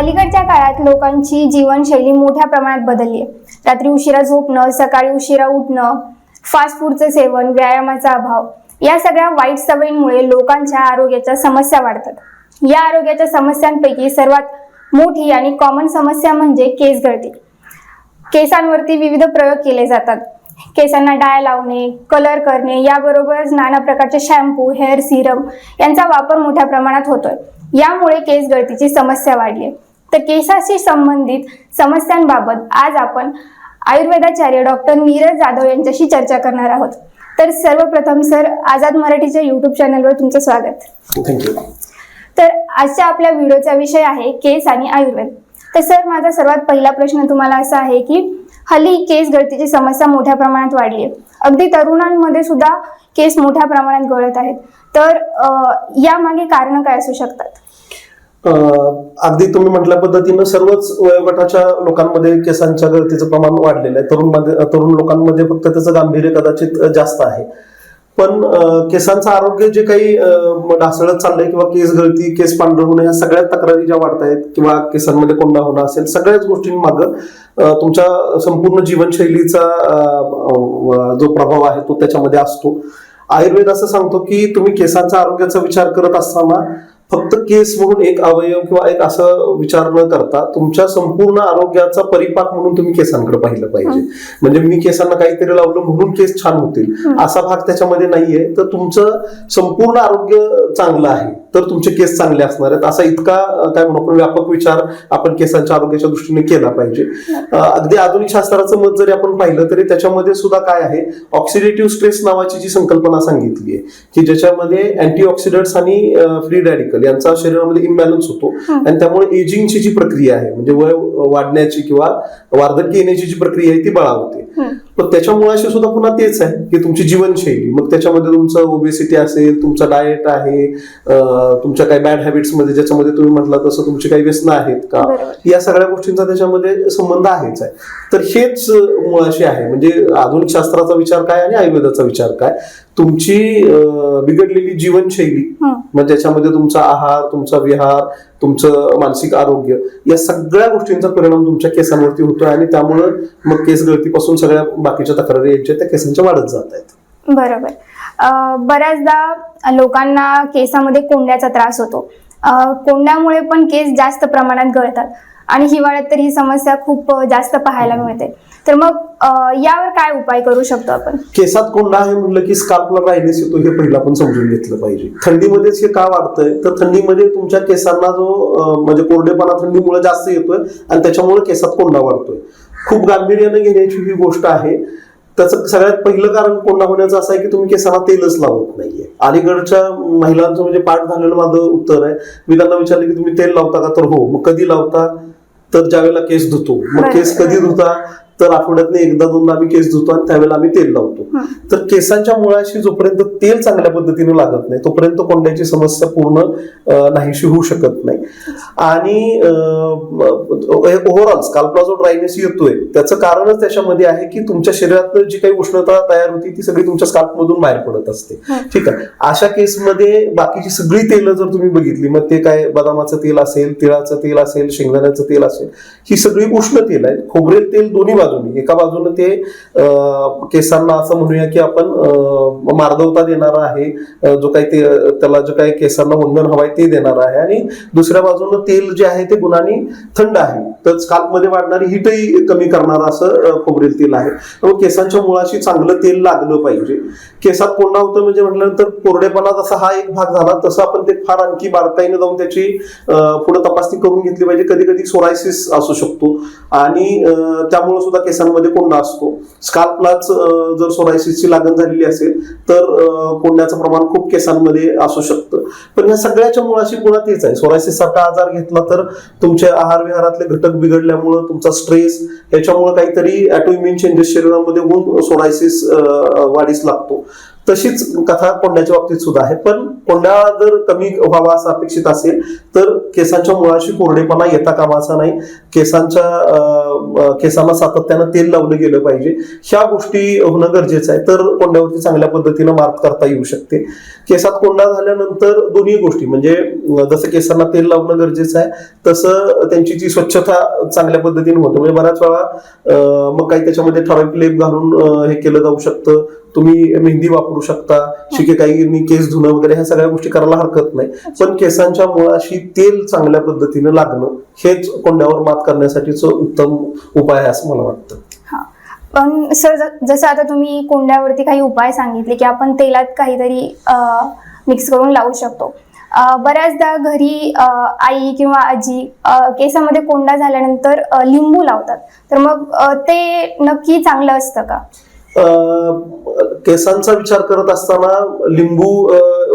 अलीकडच्या काळात लोकांची जीवनशैली मोठ्या प्रमाणात बदलली आहे. रात्री उशिरा झोपणं सकाळी उशिरा उठणं फास्ट फूडचं सेवन व्यायामाचा अभाव या सगळ्या वाईट सवयींमुळे लोकांच्या आरोग्याच्या समस्या वाढतात. या आरोग्याच्या समस्यांपैकी सर्वात मोठी आणि कॉमन समस्या म्हणजे केस गळती. केसांवरती विविध प्रयोग केले जातात. केसांना डाय लावणे कलर करणे याबरोबरच नाना प्रकारचे शॅम्पू हेअर सिरम यांचा वापर मोठ्या प्रमाणात होतोय. यामुळे केस गळतीची समस्या वाढली आहे. तर केसाशी संबंधित समस्यांबाबत आज आपण आयुर्वेदाचार्य डॉक्टर नीरज जाधव यांच्याशी चर्चा करणार आहोत. तर सर्वप्रथम सर आझाद मराठीच्या युट्यूब चॅनलवर तुमचं स्वागत. थँक्यू तर आजच्या आपल्या व्हिडिओचा विषय आहे केस आणि आयुर्वेद. तर सर माझा सर्वात पहिला प्रश्न तुम्हाला असा आहे की हल्ली केस गळतीची समस्या मोठ्या प्रमाणात वाढली आहे. अगदी तरुणांमध्ये सुद्धा केस मोठ्या प्रमाणात गळत आहेत. तर यामागे कारण काय असू शकतात? अगदी तुम्ही म्हटल्या पद्धतीनं सर्वच वयोगटाच्या लोकांमध्ये केसांच्या गळतीचं प्रमाण वाढलेलं आहे. तरुण तरुण लोकांमध्ये फक्त त्याचं गांभीर्य कदाचित जास्त आहे. पण केसांचं आरोग्य जे काही ढासळत चाललंय किंवा केस गळती केस पांढर होणं ह्या सगळ्या तक्रारी ज्या वाढत आहेत किंवा केसांमध्ये कोंडा होणं असेल सगळ्याच गोष्टींमागं तुमच्या संपूर्ण जीवनशैलीचा जो प्रभाव आहे तो त्याच्यामध्ये असतो. आयुर्वेद असं सांगतो की तुम्ही केसांचा आरोग्याचा विचार करत असताना फक्त केस म्हणून एक अवयव किंवा एक असं विचार न करता तुमच्या संपूर्ण आरोग्याचा परिपाक म्हणून तुम्ही केसांकडे पाहिलं पाहिजे. म्हणजे मी केसांना काहीतरी लावलं म्हणून केस छान होतील. असा भाग त्याच्यामध्ये नाहीये. तर तुमचं संपूर्ण आरोग्य चांगलं आहे तर तुमचे केस चांगले असणार आहेत. असा इतका काय म्हणू आपण व्यापक विचार आपण केसांच्या आरोग्याच्या दृष्टीने केला पाहिजे. अगदी आधुनिक शास्त्राचं मत जरी आपण पाहिलं तरी त्याच्यामध्ये सुद्धा काय आहे? ऑक्सिडेटिव्ह स्ट्रेस नावाची जी संकल्पना सांगितली आहे की ज्याच्यामध्ये अँटीऑक्सिडंट्स आणि फ्री रॅडिकल यांचा शरीरामध्ये इम्बॅलन्स होतो. आणि त्यामुळे एजिंगची जी प्रक्रिया आहे म्हणजे वय वाढण्याची किंवा वार्धक्य येण्याची जी प्रक्रिया आहे ती बळावते. पण त्याच्या मुळाशी सुद्धा पुन्हा तेच आहे की तुमची जीवनशैली. मग त्याच्यामध्ये तुमचं ओबेसिटी असेल तुमचा डाएट आहे तुमच्या काही बॅड हॅबिट्समध्ये ज्याच्यामध्ये तुम्ही म्हटलं तसं तुमची काही व्यसनं आहेत का. या सगळ्या गोष्टींचा त्याच्यामध्ये संबंध आहेच आहे. तर हेच मुळाशी आहे. म्हणजे आधुनिक शास्त्राचा विचार काय आणि आयुर्वेदाचा विचार काय? तुमची बिघडलेली जीवनशैली. मग ज्याच्यामध्ये तुमचा आहार तुमचा विहार तुमचं मानसिक आरोग्य या सगळ्या गोष्टींचा परिणाम तुमच्या केसांवरती होतो आणि त्यामुळं मग केस गळतीपासून सगळ्या बाकीच्या तक्रारी यांच्या त्या केसांच्या वाढत जात आहेत बरोबर बऱ्याचदा लोकांना केसामध्ये कोंड्याचा त्रास होतो. कोंड्यामुळे पण केस जास्त प्रमाणात गळतात आणि हिवाळ्यात तर ही समस्या खूप जास्त पाहायला मिळते. तर मग यावर काय उपाय करू शकतो आपण? केसात कोंडा आहे म्हणलं की स्काल्पला ड्रायनेस येतो हे पहिलं आपण समजून घेतलं पाहिजे. थंडीमध्येच हे का वाढतंय? तर थंडीमध्ये तुमच्या केसांना जो म्हणजे कोरडेपणा थंडीमुळे जास्त येतोय आणि त्याच्यामुळे केसात कोंडा वाढतोय. खूप गांभीर्यानं घेण्याची ही गोष्ट आहे. त्याचं सगळ्यात पहिलं कारण कोंडा होण्याचं असं आहे की तुम्ही केसांना तेलच लावत नाहीये. अलीकडच्या महिलांचं म्हणजे पाठ झालेलं माझं उत्तर आहे. मी त्यांना विचारलं की तुम्ही तेल लावता का? तर हो मग कधी लावता? तर ज्यावेळेला केस धुतो. मग केस कधी धुता? तर आठवड्यातनं एकदा दोनदा आम्ही केस धुतो आणि त्यावेळेला आम्ही तेल लावतो. तर केसांच्या मुळाशी जोपर्यंत तेल चांगल्या पद्धतीने लागत नाही तोपर्यंत कोंड्याची समस्या पूर्ण नाहीशी होऊ शकत नाही. आणि ओव्हरऑल स्काल्पला जो ड्रायनेस येतोय. त्याचं कारणच त्याच्यामध्ये आहे की तुमच्या शरीरात जी काही उष्णता तयार होती ती सगळी तुमच्या स्काल्प मधून बाहेर पडत असते. ठीक आहे. अशा केसमध्ये बाकीची सगळी तेल जर तुम्ही बघितली मग ते काय बदामाचं तेल असेल तिळाचं तेल असेल शेंगदाण्याचं तेल असेल ही सगळी उष्ण तेल आहेत. खोबरेल तेल दोन्ही बाजूनी. एका बाजूने ते अं, केसांना असं म्हणूया की आपण मार्दवता देणारा आहे. जो काही ते त्याला जो काही केसांना वंदन हवाय ते देणार आहे. आणि दुसऱ्या बाजूनं तेल जे आहे ते गुणांनी थंड आहे. तर स्काल्पमध्ये वाढणारी हिटही कमी करणारं असं खोबरेल तेल आहे. त्यामुळे केसांच्या मुळाशी चांगलं तेल लागलं पाहिजे. केसात कोंडा होतं म्हणजे म्हटल्यानंतर कोरडेपणा जसा हा एक भाग झाला तसं आपण ते फार आणखी बारकाईने जाऊन त्याची पुढे तपासणी करून घेतली पाहिजे. कधी कधी सोरायसिस असू शकतो. आणि त्यामुळे सुद्धा केसांमध्ये कोंडा असतो. स्काल्पलाच जर सोरायसिसची लागण झालेली असेल तर कोंड्याचं प्रमाण खूप केसांमध्ये असू शकतं. पण या सगळ्याच्या मुळाशी पुन्हा तेच आहे. सोरायसिस सारखा आजार घेतला तर तुमच्या आहार विहारातले घटक बिघडल्यामुळं तुमचा स्ट्रेस याच्यामुळे काहीतरी ॲटोइम्युन चेंजेस शरीरामध्ये होऊन सोरायसिस वाढीस लागतो. तशीच कथा कोंड्याच्या बाबतीत सुद्धा आहे. पण कोंडा जर कमी व्हावा असं अपेक्षित असेल तर केसांच्या मुळाशी कोरडेपणा येता कामाचा नाही. केसांच्या केसांना सातत्यानं तेल लावलं गेलं पाहिजे. ह्या गोष्टी होणं गरजेचं आहे. तर कोंड्यावरती चांगल्या पद्धतीनं मार्क करता येऊ शकते. केसात कोंडा झाल्यानंतर दोन्ही गोष्टी म्हणजे जसं केसांना तेल लावणं गरजेचं आहे तसं त्यांची जी स्वच्छता चांगल्या पद्धतीने होते. म्हणजे बऱ्याच वेळा मग काही त्याच्यामध्ये ठराविक लेप घालून हे केलं जाऊ शकतं. तुम्ही मेहंदी वापरू शकता. शिके काही केस धुणं वगैरे ह्या सगळ्या गोष्टी करायला हरकत नाही. पण केसांच्या मुळाशी तेल चांगल्या पद्धतीनं लागणं हेच कोंड्यावर मात करण्यासाठीच उत्तम उपाय आहे असं मला वाटतं. हा. पण सर जसं आता तुम्ही कोंड्यावरती काही उपाय सांगितले की आपण तेलात काहीतरी मिक्स करून लावू शकतो. बऱ्याचदा घरी आई किंवा आजी केसामध्ये कोंडा झाल्यानंतर लिंबू लावतात. तर मग ते नक्की चांगलं असतं का? केसांचा विचार करत असताना लिंबू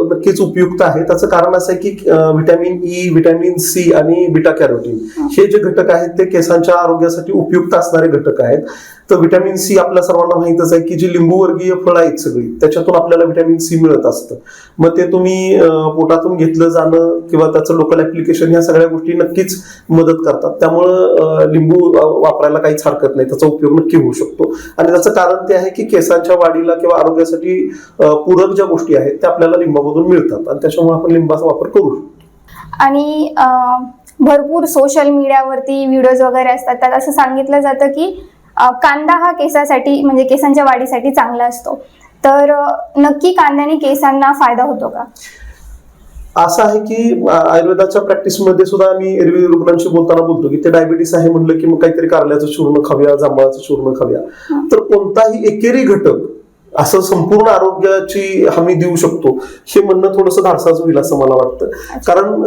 नक्कीच उपयुक्त आहे. त्याचं कारण असं आहे की व्हिटॅमिन ई व्हिटॅमिन सी आणि बिटा कॅरोटीन हे जे घटक आहेत ते केसांच्या आरोग्यासाठी उपयुक्त असणारे घटक आहेत. तर व्हिटॅमिन सी आपल्या सर्वांना माहितच आहे की जी लिंबूवर्गीय फळं आहेत सगळी त्याच्यातून आपल्याला व्हिटॅमिन सी मिळत असतं. मग ते तुम्ही पोटातून घेतलं जाणं किंवा त्याचं लोकल ऍप्लिकेशन ह्या सगळ्या गोष्टी नक्कीच मदत करतात. त्यामुळं लिंबू वापरायला काहीच हरकत नाही. त्याचा उपयोग नक्की होऊ शकतो. आणि त्याचं कारण ते आहे की केसांच्या वाढीला किंवा आरोग्यासाठी पूरक ज्या गोष्टी आहेत त्या आपल्याला लिंबामधून मिळतात. आणि त्याच्यामुळे आपण लिंबाचा वापर करू शकतो. आणि भरपूर सोशल मीडियावरती व्हिडिओज वगैरे असतात. त्यात असं सांगितलं जातं की कांदा हा केसासाठी म्हणजे केसांच्या वाढीसाठी चांगला असतो. तर नक्की कांद्याने केसांना फायदा होतो का? असं आहे की आयुर्वेदाच्या प्रॅक्टिसमध्ये सुद्धा आम्ही एरवी रुग्णांशी बोलताना बोलतो की ते डायबिटीस आहे म्हणलं की मग काहीतरी कारल्याचं चूर्ण खाऊया जांभळाचं चूर्ण खाऊया. तर कोणताही एकेरी घटक असं संपूर्ण आरोग्याची हमी देऊ शकतो. हे म्हणणं थोडंसं धाडसाच होईल असं मला वाटतं. कारण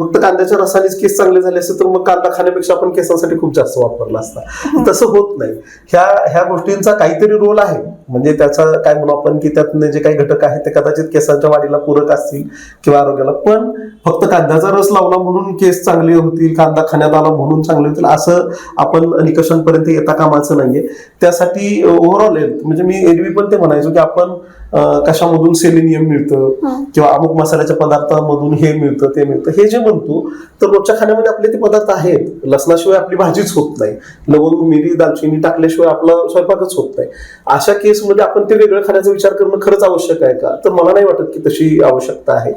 फक्त कांद्याच्या रसानेच केस चांगले झाले असते तर मग कांदा खाण्यापेक्षा आपण केसांसाठी खूप जास्त वापरला असता. तसं होत नाही. ह्या ह्या गोष्टींचा काहीतरी रोल आहे. म्हणजे त्याचा काय म्हणू आपण की त्यातले जे काही घटक आहेत ते कदाचित केसांच्या वाढीला पूरक असतील किंवा आरोग्याला. पण फक्त कांद्याचा रस लावला म्हणून केस चांगले होतील कांदा खाण्यात आला म्हणून चांगले होतील असं आपण निकषांपर्यंत येता कामाचं नाहीये. त्यासाठी ओव्हरऑल हेल्थ म्हणजे मी एरवी पण ते म्हणायचो की आपण अं, कशामधून सेलेनियम मिळतं किंवा अमुक मसाल्याच्या पदार्थामधून हे मिळतं ते मिळतं हे जे म्हणतो तर रोजच्या खाण्यामध्ये आपले ते पदार्थ आहेत. लसणाशिवाय आपली भाजीच होत नाही. लवंग मिरी दालचिनी टाकल्याशिवाय आपला स्वयंपाकच होत नाही. अशा केसमध्ये आपण ते वेगळं खाण्याचा विचार करणं खरंच आवश्यक आहे का? तर मला नाही वाटत की तशी आवश्यकता आहे.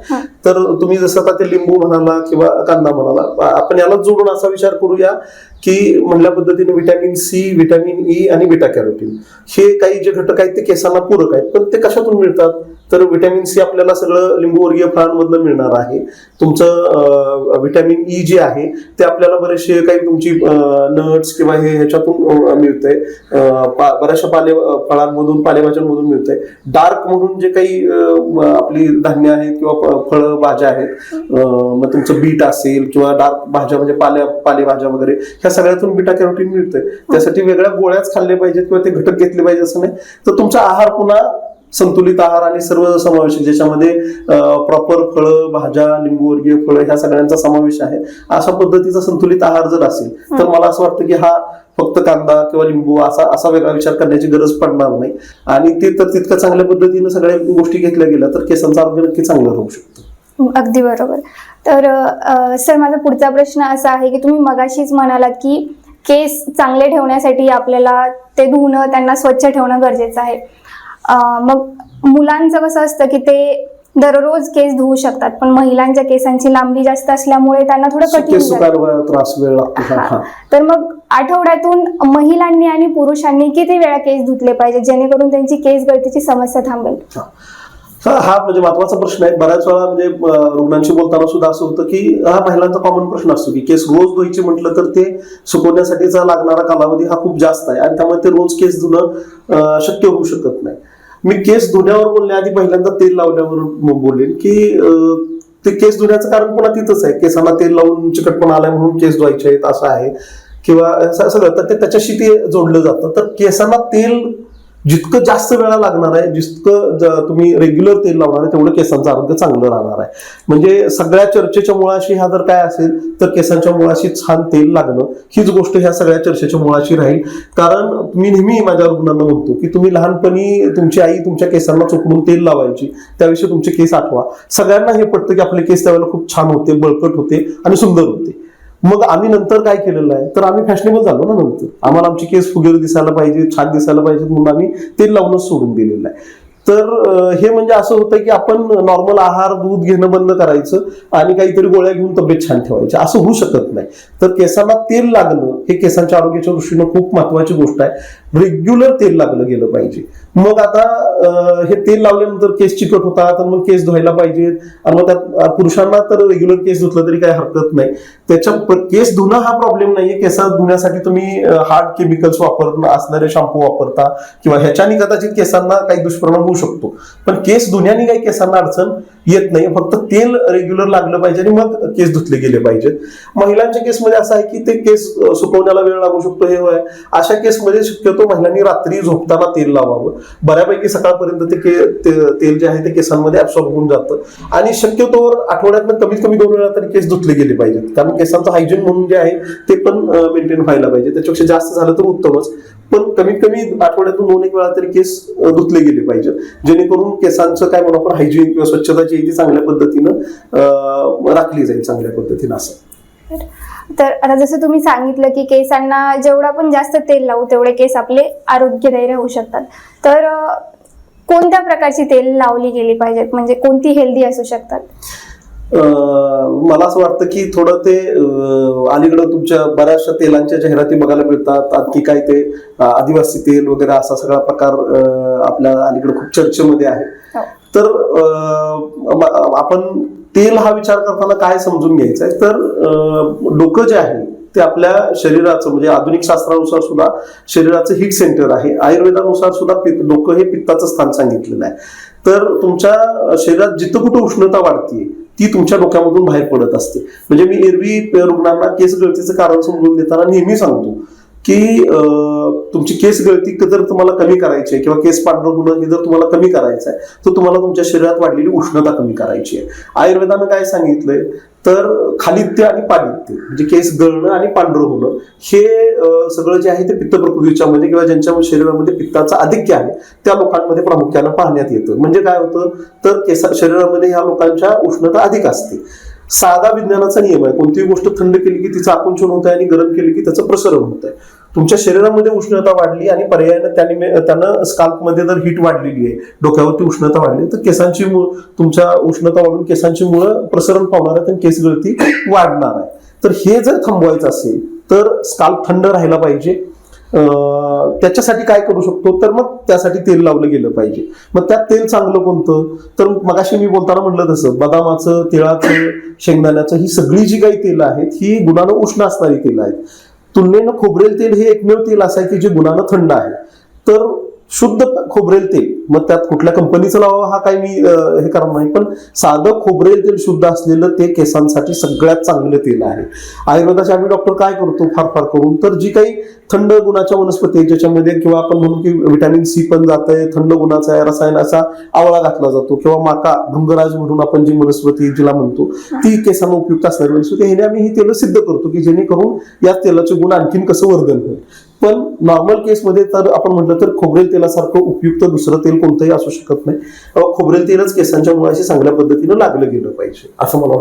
तर तुम्ही जसं आता ते लिंबू म्हणाला किंवा कांदा म्हणाला आपण याला जोडून असा विचार करूया की म्हणल्या पद्धतीने व्हिटॅमिन सी व्हिटॅमिन ई आणि बिटा कॅरोटीन हे काही जे घटक आहेत ते केसांना पूरक आहेत पण ते कशातून मिळतात. तर व्हिटॅमिन सी आपल्याला सगळं लिंबूवर्गीय फळांमधनं मिळणार आहे. तुमचं व्हिटॅमिन ई e जे आहे ते आपल्याला बरेचसे काही तुमची नट्स किंवा हे ह्याच्यातून अं, मिळतंय. बऱ्याचशा पाले फळांमधून पालेभाज्यांमधून मिळतंय. डार्क म्हणून जे काही आपली धान्य आहेत किंवा फळं भाज्या आहेत मग तुमचं बीट असेल किंवा डार्क भाज्या म्हणजे पाल्या पालेभाज्या वगैरे ह्या सगळ्यातून बीटा कॅरोटीन मिळतंय. त्यासाठी वेगळ्या गोळ्याच खाल्ले पाहिजेत किंवा ते घटक घेतले पाहिजे असं नाही. तर तुमचा आहार पुन्हा संतुलित आहार आणि सर्व समावेश ज्याच्यामध्ये प्रॉपर फळं भाज्या लिंबूवर्गीय फळं ह्या सगळ्यांचा समावेश आहे. अशा पद्धतीचा संतुलित आहार जर असेल तर मला असं वाटतं की हा फक्त कांदा किंवा लिंबू असा असा वेगळा विचार करण्याची गरज पडणार नाही. आणि ते तर तितक्या चांगल्या पद्धतीनं सगळ्या गोष्टी घेतल्या गेल्या तर केसांचं आरोग्य नक्की चांगलं राहू शकतं. अगदी बरोबर. तर सर माझा पुढचा प्रश्न असा आहे की तुम्ही मगाशीच म्हणालात की केस चांगले ठेवण्यासाठी आपल्याला ते धुणं त्यांना स्वच्छ ठेवणं गरजेचं आहे. मग मुलांचं कसं असतं की ते दररोज केस धुवू शकतात पण महिलांच्या केसांची लांबी जास्त असल्यामुळे त्यांना थोडं कठीण त्रास वेळ. तर मग आठवड्यातून महिलांनी आणि पुरुषांनी किती वेळा केस धुतले पाहिजे जेणेकरून त्यांची केस गळतीची समस्या थांबेल? हा. हा म्हणजे महत्त्वाचा प्रश्न आहे. बऱ्याच वेळा म्हणजे रुग्णांशी बोलताना सुद्धा असं होतं की हा महिलांचा कॉमन प्रश्न असतो की केस रोज धुवायचे म्हटलं तर ते सुकवण्यासाठीचा लागणारा कालावधी हा खूप जास्त आहे आणि त्यामुळे ते रोज केस धुणं शक्य होऊ शकत नाही. मी केस धुण्यावर बोलण्याआधी पहिल्यांदा तेल लावण्यावर बोलेन की ते केस धुण्याचं कारण पुन्हा तिथंच आहे. केसांना तेल लावून चिकटपणा आलाय म्हणून केस धुवायचे आहेत असं आहे. किंवा असं- सगळं तर ते त्याच्याशी ते जोडलं जातं. तर केसांना तेल जितकं जास्त वेळा लागणार आहे जितकं तुम्ही रेग्युलर तेल लावणार आहे तेवढं केसांचं आरोग्य चांगलं राहणार आहे. म्हणजे सगळ्या चर्चेच्या मुळाशी ह्या जर काय असेल तर केसांच्या मुळाशी छान तेल लागणं हीच गोष्ट ह्या सगळ्या चर्चेच्या मुळाशी राहील. कारण मी नेहमी माझ्या रुग्णांना म्हणतो की तुम्ही लहानपणी तुमची आई तुमच्या केसांना चोपडून तेल लावायची त्याविषयी तुमचे केस आठवा. सगळ्यांना हे पडतं की आपले केस त्यावेळेला खूप छान होते बळकट होते आणि सुंदर होते. मग आम्ही नंतर काय केलेलं आहे तर आम्ही फॅशनेबल झालो ना नंतर. आम्हाला आमची केस फुगेर दिसायला पाहिजे छान दिसायला पाहिजे म्हणून आम्ही तेल लावूनच सोडून दिलेलं आहे. तर हे म्हणजे असं होतं की आपण नॉर्मल आहार दूध घेणं बंद करायचं आणि काहीतरी गोळ्या घेऊन तब्येत छान ठेवायची. असं होऊ शकत नाही. तर केसांना तेल लागणं हे केसांच्या आरोग्याच्या दृष्टीनं खूप महत्वाची गोष्ट आहे. रेग्युलर तेल लागलं गेलं पाहिजे. मग आता हे तेल लावल्यानंतर केस चिकट होतात मग केस धुवायला पाहिजेत आणि मग त्यात पुरुषांना तर रेग्युलर केस धुतलं तरी काही हरकत नाही. त्याच्या केस धुणं हा प्रॉब्लेम नाहीये. केस धुण्यासाठी तुम्ही हार्ड केमिकल्स वापर असणारे शॅम्पू वापरता किंवा ह्याच्याने कदाचित केसांना काही दुष्परिणाम होऊ शकतो. पण केस धुण्याने काही केसांना अडचण येत नाही. फक्त तेल रेग्युलर लागलं पाहिजे आणि मग केस धुतले गेले पाहिजेत महिलांच्या केसमध्ये असं आहे की ते केस सुकवण्याला वेळ लागू शकतो हे होय. अशा केसमध्ये शक्यतो महिलांनी रात्री झोपताना तेल लावावं. बऱ्यापैकी सकाळपर्यंत ते के- ते- तेल जे आहे ते केसांमध्ये ऍब्सॉर्ब होऊन जातं. आणि शक्यतो आठवड्यातनं कमीत कमी दोन वेळा तरी केस धुतले गेले पाहिजेत. कारण केसांचं हायजीन म्हणून जे आहे ते पण मेंटेन व्हायला पाहिजे. त्याच्यापेक्षा जास्त झालं तर उत्तमच. पण कमीत कमी आठवड्यातून दोन एक वेळा तरी केस धुतले गेले पाहिजेत. जेणेकरून केसांचं काय म्हणून आपण हायजीन किंवा स्वच्छता जी ती चांगल्या पद्धतीनं राखली जाईल चांगल्या पद्धतीनं असं. तर आता जसं तुम्ही सांगितलं की केसांना जेवढं आपण जास्त तेल लावू तेवढे केस आपले आरोग्यदायी राहू शकतात. तर कोणत्या प्रकारची तेल लावली गेली पाहिजेत? म्हणजे कोणती हेल्दी असू शकतात? मला असं वाटतं की थोडं ते अलीकडं तुमच्या बऱ्याचशा तेलांच्या जाहिराती बघायला मिळतात. आणखी काय ते आदिवासी तेल वगैरे असा सगळा प्रकार आपल्या अलीकडं खूप चर्चेमध्ये आहे. हो. तर आपण तेल हा विचार करताना काय समजून घ्यायचं आहे तर डोकं जे आहे ते आपल्या शरीराचं म्हणजे आधुनिक शास्त्रानुसार सुद्धा शरीराचं हिट सेंटर आहे. आयुर्वेदानुसार सुद्धा डोकं हे पित्ताचं स्थान सांगितलेलं आहे. तर तुमच्या शरीरात जिथं कुठं उष्णता वाढतीये ती तुमच्या डोक्यामधून बाहेर पडत असते. म्हणजे मी एरवी रुग्णांना केस गळतीचं कारण समजून देताना नेहमी सांगतो की तुमची केस गळती जर तुम्हाला कमी करायची आहे किंवा केस पांढरं होणं हे जर तुम्हाला कमी करायचं आहे तर तुम्हाला तुमच्या शरीरात वाढलेली उष्णता कमी करायची आहे. आयुर्वेदानं काय सांगितलंय? तर खालित्य आणि पालित्य म्हणजे केस गळणं आणि पांढरं होणं हे सगळं जे आहे ते पित्त प्रकृतीच्या मध्ये किंवा ज्यांच्या शरीरामध्ये पित्ताचं आधिक्य आहे त्या लोकांमध्ये प्रामुख्यानं पाहण्यात येतं. म्हणजे काय होतं? तर केसा शरीरामध्ये ह्या लोकांच्या उष्णता अधिक असते. साधा विज्ञानाचा नियम आहे कोणतीही गोष्ट थंड केली की तिचं आकुंचन होत आहे आणि गरम केली की त्याचं प्रसरण होत आहे तुमच्या शरीरामध्ये उष्णता वाढली आणि पर्यायानं त्याने त्यानं स्काल्पमध्ये जर हीट वाढलेली आहे डोक्यावरती उष्णता वाढली तर केसांची तुमच्या उष्णता वाढून केसांची मुळं प्रसरण पावणार आहेत आणि केस गळती वाढणार आहे. तर हे जर थांबवायचं असेल तर स्काल्प थंड राहायला पाहिजे. त्याच्यासाठी काय करू शकतो? तर मग त्यासाठी तेल लावलं गेलं पाहिजे. मग त्यात तेल चांगलं कोणतं? तर मगाशी मी बोलताना म्हटलं तसं बदामाचं तिळाचं शेंगदाण्याचं ही सगळी जी काही तेलं आहेत ही गुणानं उष्ण असणारी तेलं आहेत. तुलनेनं खोबरेल तेल हे एकमेव तेल असं आहे की जे गुणानं थंड आहे. तर शुद्ध खोबरेल तेल मग त्यात कुठल्या कंपनीचं लावावं हा काही मी हे करणार नाही. पण साधं खोबरेल तेल शुद्ध असलेलं ते केसांसाठी सगळ्यात चांगलं तेल आहे. आयुर्वेदाचे आम्ही डॉक्टर काय करतो? फार फार करून. तर जी काही थंड गुणाच्या वनस्पती आहे ज्याच्यामध्ये किंवा आपण म्हणू की व्हिटॅमिन सी पण जात आहे थंड गुणाचा आहे रसायनाचा आवळा घातला जातो किंवा माका भृंगराज म्हणून आपण जी वनस्पती जिला म्हणतो ती केसांना उपयुक्त असणारी वनस्पती ह्याने आम्ही ही तेल सिद्ध करतो की जेणेकरून या तेलाचे गुण आणखीन कसं वर्धन होईल. पण नॉर्मल केसमध्ये तर आपण म्हटलं तर खोबरेल तेलासारखं उपयुक्त दुसरं तेल कोणतंही असू शकत नाही. खोबरेल तेलच केसांच्या मुळाशी चांगल्या पद्धतीनं लागलं गेलं पाहिजे असं मला वाटतं.